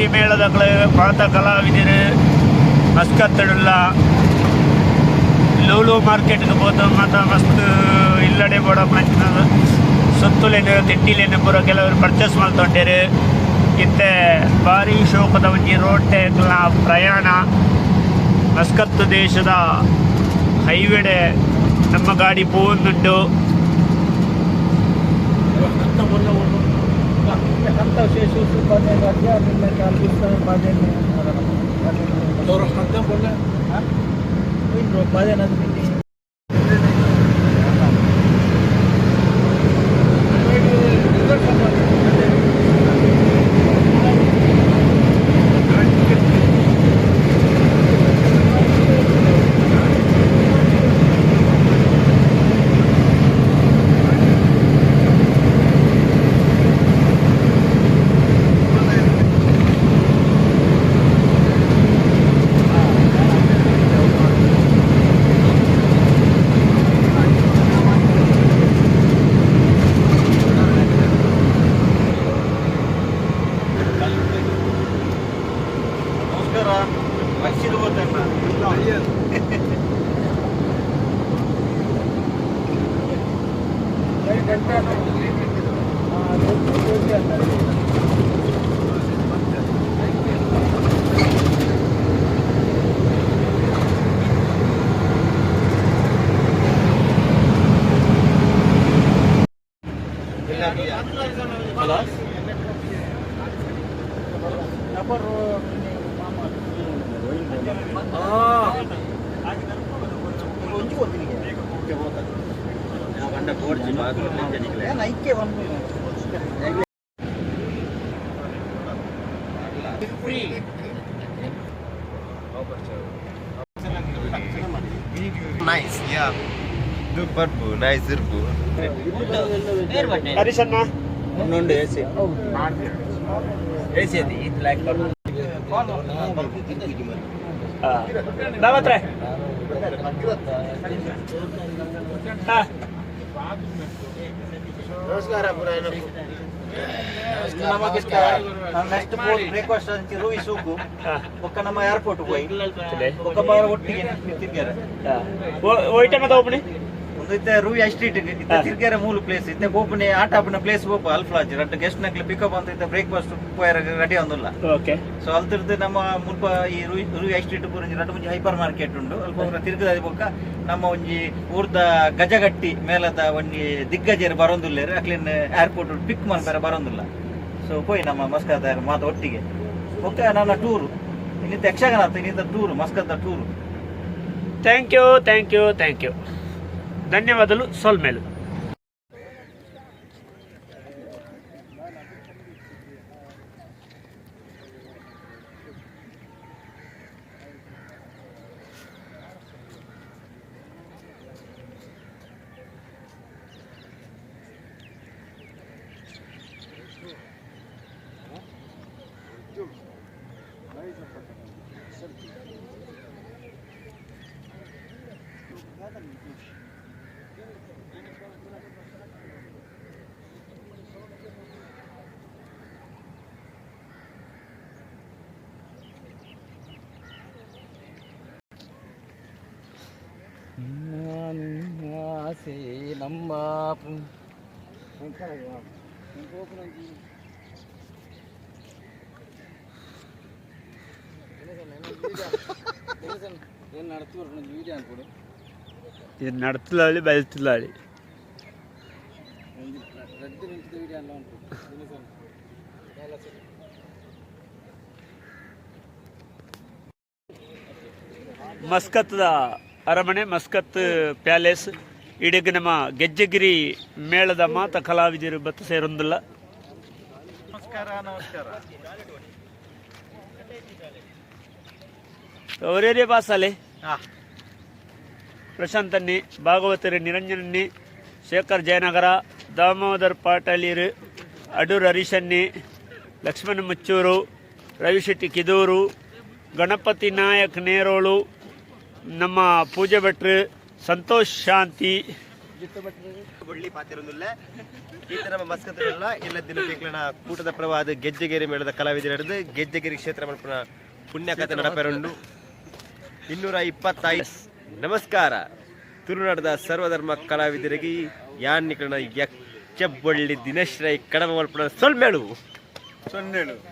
ಧನ್ಯವಾದಗಳು ಪಾತ ಕಲಾವಿದರು ಮಸ್ಕತ್ತಡುಲ್ಲ. ಲೂಲು ಮಾರ್ಕೆಟ್ಗೆ ಹೋದ ಮತ್ತು ಮಸ್ತ್ ಇಲ್ಲಡೆ ಬೋಡ ಮಂಚಿನ ಸುತ್ತುಲೇನು ತಿಂಡಿಲೇನು ಪೂರ ಕೆಲವರು ಪರ್ಚೇಸ್ ಮಾಡ್ತೊಂಡಿರು. ಇತ್ತೆ ಭಾರಿ ಶೋಕದ ಒಂಜಿ ರೋಡ್ ಪ್ರಯಾಣ. ಮಸ್ಕತ್ ದೇಶದ ಹೈವೇಡೆ ನಮ್ಮ ಗಾಡಿ ಪೋಂದುಂಡು حتى شيء شو شو بعدين رجع من كان بيستلم بعدين دور خدام ولا؟ وين بعدين هذا ನಮಸ್ಕಾರ Mysuru nice yeah duper bu nicer bu hari sanna unnundu ac ac adi it like ನಾವತ್ರ ಹಾಂ. ನಮಸ್ಕಾರ ನೆಕ್ಸ್ಟ್ ಬ್ರೇಕ್ಫಾಸ್ಟ್ ಅಂತ ರೂವಿ ಸೂಕು ಹಾಂ. ಒಕ್ಕ ನಮ್ಮ ಏರ್ಪೋರ್ಟ್ ಚಲೇ. ಒಕ್ಕ ಬಾರ ಒಟ್ಟಿಗೆ ನಿಂತಿದ್ದಾರೆ. ಹೋಯ್ಟೆ ಮತ್ತೆ ಒಬ್ಬನಿ ಇತ್ತೆ ರೂವಿ ಸ್ಟ್ರೀಟ್ ಇತ್ತೆ ತಿರ್ಗೇರೆ ಮೂಲ ಪ್ಲೇಸ್ ಇತ್ತೆ ಬೋಪನೆ ಆಟ ಆಪನ ಪ್ಲೇಸ್ ಬೋಪ ಅಲ್ಫ್ಲಾಜ್ ರಡ್ಡ ಗೆಸ್ಟ್ ನಕ್ಲಿ ಪಿಕಪ್ ಅಂತ ಇತ್ತೆ ಬ್ರೇಕ್ಫಾಸ್ಟ್ ಪೋಯರ್ ರೆಡಿ ಒಂದಿಲ್ಲ ಓಕೆ ಸೊ ಅಲ್ತಿರ್ದು ನಮ್ಮ ಮುಲ್ಪ ಈ ರೂಯಾ ರೂಯಿ ಸ್ಟ್ರೀಟ್ ಪೂರ ರಡ್ಡ ಮುಂಜಿ ಹೈಪರ್ ಮಾರ್ಕೆಟ್ ಉಂಡು ಅಲ್ಪ ತಿರ್ಗದ ಬೊಕ್ಕ ನಮ್ಮ ಒಂಜಿ ಊರ್ದ ಗಜಗಟ್ಟಿ ಮೇಲದ ಒಂಜಿ ದಿಗ್ಗಜರು ಬರೋದಿಲ್ಲ ಅಕ್ಲಿನ್ ಏರ್ಪೋರ್ಟ್ ಪಿಕ್ ಮಾಡ್ತಾರೆ ಬರೋದಿಲ್ಲ. ಸೊ ಪೋಯ್ ನಮ್ಮ ಮಸ್ಕದ ಮಾತು ಒಟ್ಟಿಗೆ. ಓಕೆ ನನ್ನ ಟೂರು ಇನ್ನಿಂದ ಯಕ್ಷಗಾನ ಅಂತ ಇನ್ನಿಂದ tour ಮಸ್ಕದ tour thank you thank you thank you ధన్యవాదాలు సోల్మేలు Dude. ఆసే నంబాపు ഇത് നടത്തിലാളി ബലത്തിലാളി മസ്കത്തതാ ಅರಮನೆ ಮಸ್ಕತ್ ಪ್ಯಾಲೇಸ್ ಇಡೀ ನಮ್ಮ ಗೆಜ್ಜಗಿರಿ ಮೇಳದ ಮಾತ ಕಲಾವಿದರು ಬತ್ತ ಸೇರೊಂದಿಲ್ಲ. ನಮಸ್ಕಾರ ನಮಸ್ಕಾರ. ಅವರೇ ಬಾಸಲೆ ಹಾ. ಪ್ರಶಾಂತ್ ಅನ್ನಿ ಭಾಗವತರು ನಿರಂಜನ್ ಅನ್ನಿ ಶೇಖರ್ ಜಯನಗರ ದಾಮೋದರ್ ಪಾಟಲೀರು ಅಡೂರ್ ಹರೀಶ್ ಅನ್ನಿ ಲಕ್ಷ್ಮಣ ಮುಚ್ಚೂರು ರವಿಶೆಟ್ಟಿ ಕಿದೂರು ಗಣಪತಿ ನಾಯಕ್ ನೇರೋಳು ನಮ್ಮ ಪೂಜೆ ಭಟ್ರು ಸಂತೋಷ್ ಶಾಂತಿ. ಎಲ್ಲ ದಿನಕ್ಕೆಗಳ ಕೂಟದ ಪ್ರವಾದ ಗೆಜ್ಜೆಗೇರಿ ಮೇಳದ ಕಲಾವಿದರು ನಡೆದು ಗೆಜ್ಜೆಗೇರಿ ಕ್ಷೇತ್ರ ಮಲ್ಪನ ಪುಣ್ಯಕಥೆ ನಡಪೆರಂಡು ಇನ್ನೂರ ಇಪ್ಪತ್ತೈದು. ನಮಸ್ಕಾರ. ತುಳುನಾಡದ ಸರ್ವಧರ್ಮ ಕಲಾವಿದರಿಗೆ ಯಾನ್ನಿಕನ ಯಕ್ಷಬಳ್ಳಿ ದಿನೇಶ್ ರೈ ಕಡಮ ಮಲ್ಪನ ಸೊಲ್ಮೇಳು. ಸೊನ್ನೆಳು